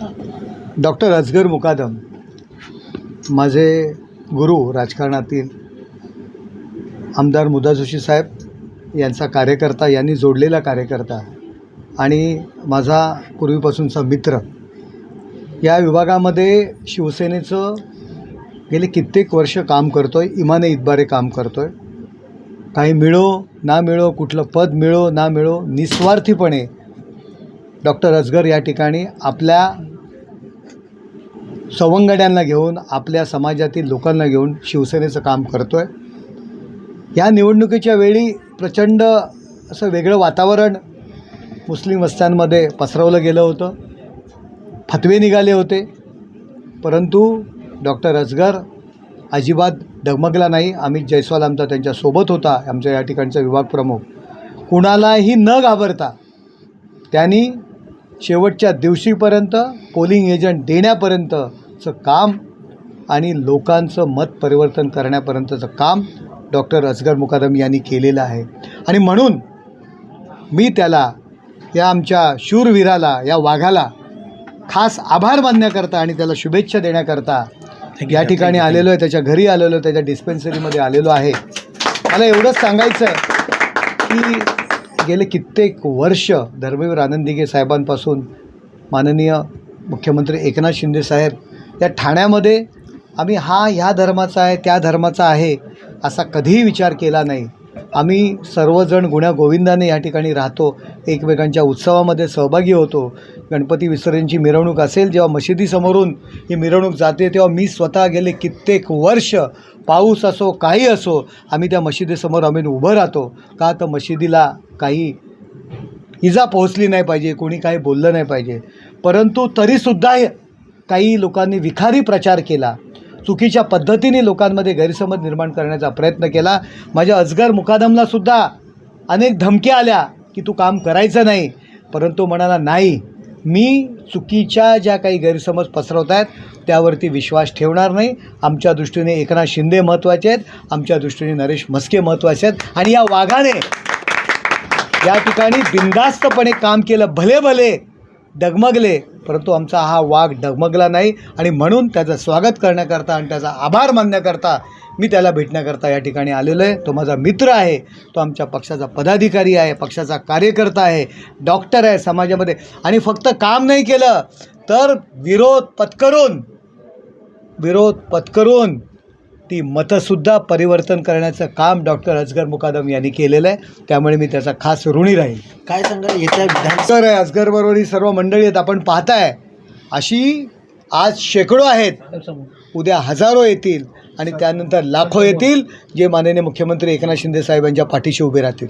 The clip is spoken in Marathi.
डॉक्टर अजगर मुकादम माझे गुरु राजकारणातील आमदार मुदा जोशी साहेब यांचा कार्यकर्ता यांनी जोडलेला कार्यकर्ता आणि माझा पूर्वीपासूनचा मित्र. या विभागामध्ये शिवसेनेचं गेले कित्येक वर्ष काम करतो आहे इमाने इतबारे काम करतो आहे काही मिळो ना मिळो कुठलं पद मिळो ना मिळो निस्वार्थीपणे डॉक्टर अजगर या ठिकाणी आपल्या सवंगड्यांना घेऊन आपल्या समाजातील लोकांना घेऊन शिवसेनेचं काम करतो आहे या निवडणुकीच्या वेळी प्रचंड असं वेगळं वातावरण मुस्लिम वस्त्यांमध्ये पसरवलं गेलं होतं. फतवे निघाले होते. परंतु डॉक्टर अजगर अजिबात डगमगला नाही. अमित जयस्वाल आमचा त्यांच्यासोबत होता आमच्या या ठिकाणचा विभाग प्रमुख कुणालाही न घाबरता त्यांनी शेवटच्या दिवशीपर्यंत पोलिंग एजंट देण्यापर्यंतचं काम आणि लोकांचं मत परिवर्तन करण्यापर्यंतचं काम डॉक्टर असगर मुकादम यांनी केलेलं आहे. आणि म्हणून मी त्याला या आमच्या शूरवीराला या वाघाला खास आभार मानण्याकरता आणि त्याला शुभेच्छा देण्याकरता या ठिकाणी आलेलो आहे त्याच्या घरी आलेलो आहे त्याच्या डिस्पेन्सरीमध्ये आलेलो आहे. मला एवढंच सांगायचं आहे की गेले कित्येक वर्ष धर्मवीर आनंदिगे साहेबांपासून माननीय मुख्यमंत्री एकनाथ शिंदे साहेब या ठाण्यामध्ये आम्ही हा ह्या धर्माचा आहे त्या धर्माचा आहे असा कधीही विचार केला नाही. आम्ही सर्वजण गुण्या गोविंदाने या ठिकाणी राहतो एकमेकांच्या उत्सवामध्ये सहभागी होतो. गणपती विसर्जनची मिरवणूक असेल जेव्हा मशिदीसमोरून ही मिरवणूक जाते तेव्हा मी स्वतः गेले कित्येक वर्ष. पाऊस असो काही असो आम्ही त्या मशिदीसमोर आम्ही उभं राहतो. का तर मशिदीला काही इजा पोहोचली नाही पाहिजे कोणी काही बोललं नाही पाहिजे. परंतु तरीसुद्धा काही लोकांनी विखारी प्रचार केला. चुकीच्या पद्धतीने लोकांमध्ये गैरसमज निर्माण करण्याचा प्रयत्न केला. माझ्या अजगर मुकादमलासुद्धा अनेक धमक्या आल्या की तू काम करायचं नाही. परंतु म्हणाला नाही. मी चुकीच्या ज्या काही गैरसमज पसरवत आहेत त्यावरती विश्वास ठेवणार नाही. आमच्या दृष्टीने एकनाथ शिंदे महत्त्वाचे आहेत. आमच्या दृष्टीने नरेश म्हस्के महत्त्वाचे आहेत. आणि या वाघाने या ठिकाणी बिनधास्तपणे काम केलं. भले भले डगमगले. परंतु आमचा हा वाघ डगमगला नाही आणि म्हणून त्याचं स्वागत करण्याकरता आणि त्याचा आभार मानण्याकरता मी त्याला भेटण्याकरता या ठिकाणी आलेलो आहे. तो माझा मित्र आहे. तो आमच्या पक्षाचा पदाधिकारी आहे पक्षाचा कार्यकर्ता आहे डॉक्टर आहे समाजामध्ये. आणि फक्त काम नाही केलं तर विरोध पत्करून विरोध पत्करून ती मतंसुद्धा परिवर्तन करण्याचं काम डॉक्टर अजगर मुकादम यांनी केलेलं आहे. त्यामुळे मी त्याचा खास ऋणी राहील. काय सांगाल? येत्या विधान असगर आहे असगरबरोबर ही सर्व मंडळी आहेत. आपण पाहताय. अशी आज शेकडो आहेत. उद्या हजारो येतील आणि त्यानंतर लाखो येतील जे माननीय मुख्यमंत्री एकनाथ शिंदे साहेबांच्या पाठीशी उभे राहतील.